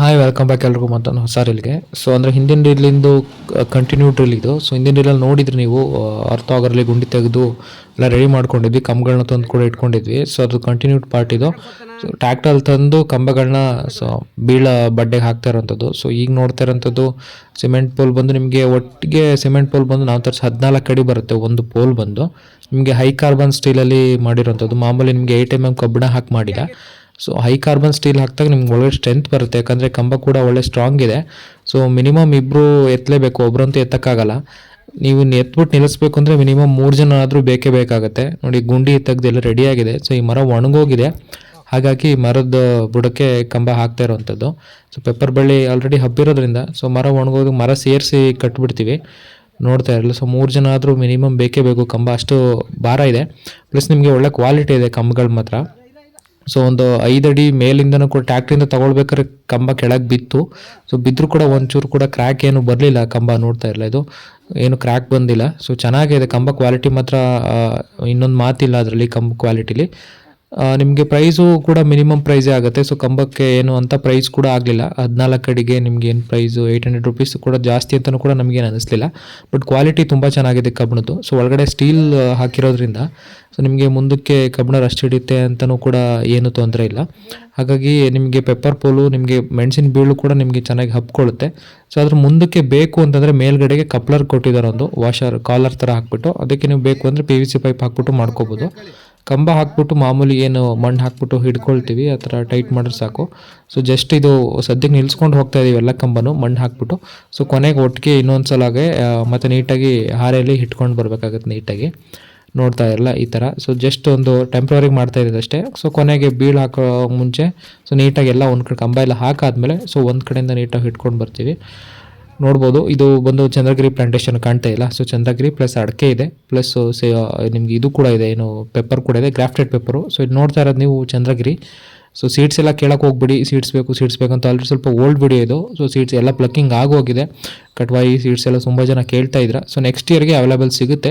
Hi welcome back ಎಲ್ರಿಗೂ ಮತ್ತೊಂದು ಹೊಸ ರೀಲ್ಗೆ ಸೊ ಅಂದರೆ ಹಿಂದಿನ ರೀಲಿಂದು ಕಂಟಿನ್ಯೂ ಡ್ರಿಲ್ ಇದು. ಸೊ ಹಿಂದಿನ ರೀಲಲ್ಲಿ ನೋಡಿದ್ರಿ ನೀವು ಅರ್ಥ ಆಗೋರಲ್ಲಿ ಗುಂಡಿ ತೆಗೆದು ಎಲ್ಲ ರೆಡಿ ಮಾಡ್ಕೊಂಡಿದ್ವಿ. ಕಂಬಗಳನ್ನ ತಂದು ಕೂಡ ಇಟ್ಕೊಂಡಿದ್ವಿ. ಸೊ ಅದು ಕಂಟಿನ್ಯೂಡ್ ಪಾರ್ಟ್ ಇದು. ಸೊ ಟ್ಯಾಕ್ಟಲ್ಲಿ ತಂದು ಕಂಬಗಳನ್ನ ಸೊ ಬೀಳ ಬಡ್ಡೆಗೆ ಹಾಕ್ತಾ ಇರೋಂಥದ್ದು. ಸೊ ಈಗ ನೋಡ್ತಾ ಇರೋಂಥದ್ದು ಸಿಮೆಂಟ್ ಪೋಲ್ ಬಂದು ನಿಮಗೆ ಒಟ್ಟಿಗೆ ಸಿಮೆಂಟ್ ಪೋಲ್ ಬಂದು ನಾವು ತರಿಸಿ ಹದಿನಾಲ್ಕು ಅಡಿ ಬರುತ್ತೆ, ಒಂದು ಪೋಲ್ ಬಂದು. ನಿಮಗೆ ಹೈ ಕಾರ್ಬನ್ ಸ್ಟೀಲಲ್ಲಿ ಮಾಡಿರೋಂಥದ್ದು. ಮಾಮೂಲಿ ನಿಮಗೆ ಏಟ್ ಎಂ ಎಂ ಕಬ್ಬಿಣ ಹಾಕಿ ಮಾಡಿಲ್ಲ. ಸೊ ಹೈ ಕಾರ್ಬನ್ ಸ್ಟೀಲ್ ಹಾಕಿದಾಗ ನಿಮ್ಗೆ ಒಳ್ಳೆ ಸ್ಟ್ರೆಂತ್ ಬರುತ್ತೆ. ಯಾಕಂದರೆ ಕಂಬ ಕೂಡ ಒಳ್ಳೆ ಸ್ಟ್ರಾಂಗ್ ಇದೆ. ಸೊ ಮಿನಿಮಮ್ ಇಬ್ಬರು ಎತ್ತಲೇಬೇಕು ಒಬ್ಬರಂತೂ ಎತ್ತಕ್ಕಾಗಲ್ಲ. ನೀವು ಎತ್ಬಿಟ್ಟು ನಿಲ್ಲಿಸ್ಬೇಕು ಅಂದರೆ ಮಿನಿಮಮ್ ಮೂರು ಜನ ಆದರೂ ಬೇಕೇ ಬೇಕಾಗುತ್ತೆ. ನೋಡಿ, ಗುಂಡಿ ತೆಗ್ದೆಲ್ಲ ರೆಡಿಯಾಗಿದೆ ಸೊ ಈ ಮರ ಒಣಗೋಗಿದೆ. ಹಾಗಾಗಿ ಮರದ ಬುಡಕ್ಕೆ ಕಂಬ ಹಾಕ್ತಾ ಇರೋವಂಥದ್ದು. ಸೊ ಪೆಪ್ಪರ್ ಬಳ್ಳಿ ಆಲ್ರೆಡಿ ಹಬ್ಬಿರೋದ್ರಿಂದ ಸೊ ಮರ ಒಣಗೋದು, ಮರ ಸೇರಿಸಿ ಕಟ್ಬಿಡ್ತೀವಿ. ನೋಡ್ತಾ ಇರಲ್ಲ. ಸೊ ಮೂರು ಜನ ಆದರೂ ಮಿನಿಮಮ್ ಬೇಕೇ ಬೇಕು. ಕಂಬ ಅಷ್ಟು ಭಾರ ಇದೆ. ಪ್ಲಸ್ ನಿಮಗೆ ಒಳ್ಳೆ ಕ್ವಾಲಿಟಿ ಇದೆ ಕಂಬಗಳು ಮಾತ್ರ. ಸೊ ಒಂದು ಐದಡಿ ಮೇಲಿಂದನೂ ಕೂಡ ಟ್ಯಾಕ್ಟ್ರಿಂದ ತಗೊಳ್ಬೇಕಾದ್ರೆ ಕಂಬ ಕೆಳಗೆ ಬಿತ್ತು. ಸೊ ಬಿದ್ದರೂ ಕೂಡ ಒಂಚೂರು ಕೂಡ ಕ್ರ್ಯಾಕ್ ಏನು ಬರಲಿಲ್ಲ ಕಂಬ ನೋಡ್ತಾ ಇರಲಿಲ್ಲ ಇದು. ಏನು ಕ್ರ್ಯಾಕ್ ಬಂದಿಲ್ಲ. ಸೊ ಚೆನ್ನಾಗಿದೆ. ಕಂಬ ಕ್ವಾಲಿಟಿ ಮಾತ್ರ ಇನ್ನೊಂದು ಮಾತಿಲ್ಲ ಅದರಲ್ಲಿ ಕಂಬ ಕ್ವಾಲಿಟಿಲಿ ನಿಮಗೆ ಪ್ರೈಸು ಕೂಡ ಮಿನಿಮಮ್ ಪ್ರೈಸೇ ಆಗುತ್ತೆ. ಸೊ ಕಂಬಕ್ಕೆ ಏನು ಅಂತ ಪ್ರೈಸ್ ಕೂಡ ಆಗಲಿಲ್ಲ. ಹದಿನಾಲ್ಕು ಅಡಿಗೆ ನಿಮ್ಗೆ ಏನು ಪ್ರೈಸು ಏಯ್ಟ್ ಹಂಡ್ರೆಡ್ ರುಪೀಸ್ ಕೂಡ ಜಾಸ್ತಿ ಅಂತಲೂ ಕೂಡ ನಮಗೇನು ಅನಿಸ್ಲಿಲ್ಲ. ಬಟ್ ಕ್ವಾಲಿಟಿ ತುಂಬ ಚೆನ್ನಾಗಿದೆ ಕಬ್ಬಿಣದ್ದು ಸೊ ಒಳಗಡೆ ಸ್ಟೀಲ್ ಹಾಕಿರೋದ್ರಿಂದ ಸೊ ನಿಮಗೆ ಮುಂದಕ್ಕೆ ಕಬ್ಬಿಣ ರಸ್ಟ್ ಹಿಡಿಯುತ್ತೆ ಅಂತಲೂ ಕೂಡ ಏನು ತೊಂದರೆ ಇಲ್ಲ. ಹಾಗಾಗಿ ನಿಮಗೆ ಪೆಪ್ಪರ್ ಪೋಲು, ನಿಮಗೆ ಮೆಣಸಿನ ಬೀಳು ಕೂಡ ನಿಮಗೆ ಚೆನ್ನಾಗಿ ಹಬ್ಕೊಳ್ಳುತ್ತೆ ಸೊ ಅದ್ರ ಮುಂದಕ್ಕೆ ಬೇಕು ಅಂತಂದರೆ ಮೇಲ್ಗಡೆಗೆ ಕಪ್ಲರ್ ಕೊಟ್ಟಿದ್ದಾರೆ ಒಂದು ವಾಷರ್ ಕಾಲರ್ ಥರ ಹಾಕ್ಬಿಟ್ಟು. ಅದಕ್ಕೆ ನೀವು ಬೇಕು ಅಂದರೆ ಪಿ ವಿ ಸಿ ಪೈಪ್ ಹಾಕ್ಬಿಟ್ಟು ಮಾಡ್ಕೋಬೋದು. ಕಂಬ ಹಾಕ್ಬಿಟ್ಟು ಮಾಮೂಲಿ ಏನು ಮಣ್ಣು ಹಾಕ್ಬಿಟ್ಟು ಹಿಡ್ಕೊಳ್ತೀವಿ, ಆ ಥರ ಟೈಟ್ ಮಾಡಿದ್ರೆ ಸಾಕು. ಸೊ ಜಸ್ಟ್ ಇದು ಸದ್ಯಕ್ಕೆ ನಿಲ್ಸ್ಕೊಂಡು ಹೋಗ್ತಾ ಇದೀವಿ ಎಲ್ಲ ಕಂಬನು ಮಣ್ಣು ಹಾಕ್ಬಿಟ್ಟು. ಸೊ ಕೊನೆಗೆ ಒಟ್ಟಿಗೆ ಇನ್ನೊಂದು ಸಲ ಹಾಗೆ ಮತ್ತು ನೀಟಾಗಿ ಹಾರೆಯಲ್ಲಿ ಹಿಡ್ಕೊಂಡು ಬರಬೇಕಾಗತ್ತೆ ನೀಟಾಗಿ. ನೋಡ್ತಾ ಇರಲ್ಲ ಈ ಥರ. ಸೊ ಜಸ್ಟ್ ಒಂದು ಟೆಂಪ್ರವರಿಗೆ ಮಾಡ್ತಾ ಇರೋದು ಅಷ್ಟೇ. ಸೊ ಕೊನೆಗೆ ಬೀಳು ಹಾಕೋ ಮುಂಚೆ ಸೊ ನೀಟಾಗಿ ಎಲ್ಲ ಒಂದು ಕಡೆ ಕಂಬ ಎಲ್ಲ ಹಾಕಾದ್ಮೇಲೆ ಸೊ ಒಂದು ಕಡೆಯಿಂದ ನೀಟಾಗಿ ಹಿಡ್ಕೊಂಡು ಬರ್ತೀವಿ. ನೋಡ್ಬೋದು. ಇದು ಬಂದು ಚಂದ್ರಗಿರಿ ಪ್ಲಾಂಟೇಶನ್ ಕಾಣ್ತಾ ಇಲ್ಲ. ಸೊ ಚಂದ್ರಗಿರಿ ಪ್ಲಸ್ ಅಡಿಕೆ ಇದೆ. ಪ್ಲಸ್ ನಿಮ್ಗೆ ಇದು ಕೂಡ ಇದೆ. ಏನು ಪೆಪ್ಪರ್ ಕೂಡ ಇದೆ. ಗ್ರಾಫ್ಟೆಡ್ ಪೆಪ್ಪರು ಸೊ ಇದು ನೋಡ್ತಾ ಇರೋದು ನೀವು ಚಂದ್ರಗಿರಿ. ಸೊ ಸೀಟ್ಸ್ ಎಲ್ಲ ಕೇಳಕ್ಕೆ ಹೋಗ್ಬಿಡಿ. ಸೀಟ್ಸ್ ಬೇಕು ಸೀಟ್ಸ್ ಬೇಕಂತ ಆಲ್ರೆಡಿ ಸ್ವಲ್ಪ ಓಲ್ಡ್ ವಿಡಿಯೋ ಇದು. ಸೊ ಸೀಟ್ಸ್ ಎಲ್ಲ ಪ್ಲಕ್ಕಿಂಗ್ ಆಗೋಗಿದೆ. ಕಟ್ವಾಯಿ ಸೀಟ್ಸ್ ಎಲ್ಲ ತುಂಬ ಜನ ಕೇಳ್ತಾ ಇದ್ರೆ. ಸೊ ನೆಕ್ಸ್ಟ್ ಇಯರ್ಗೆ ಅವೈಲೇಬಲ್ ಸಿಗುತ್ತೆ.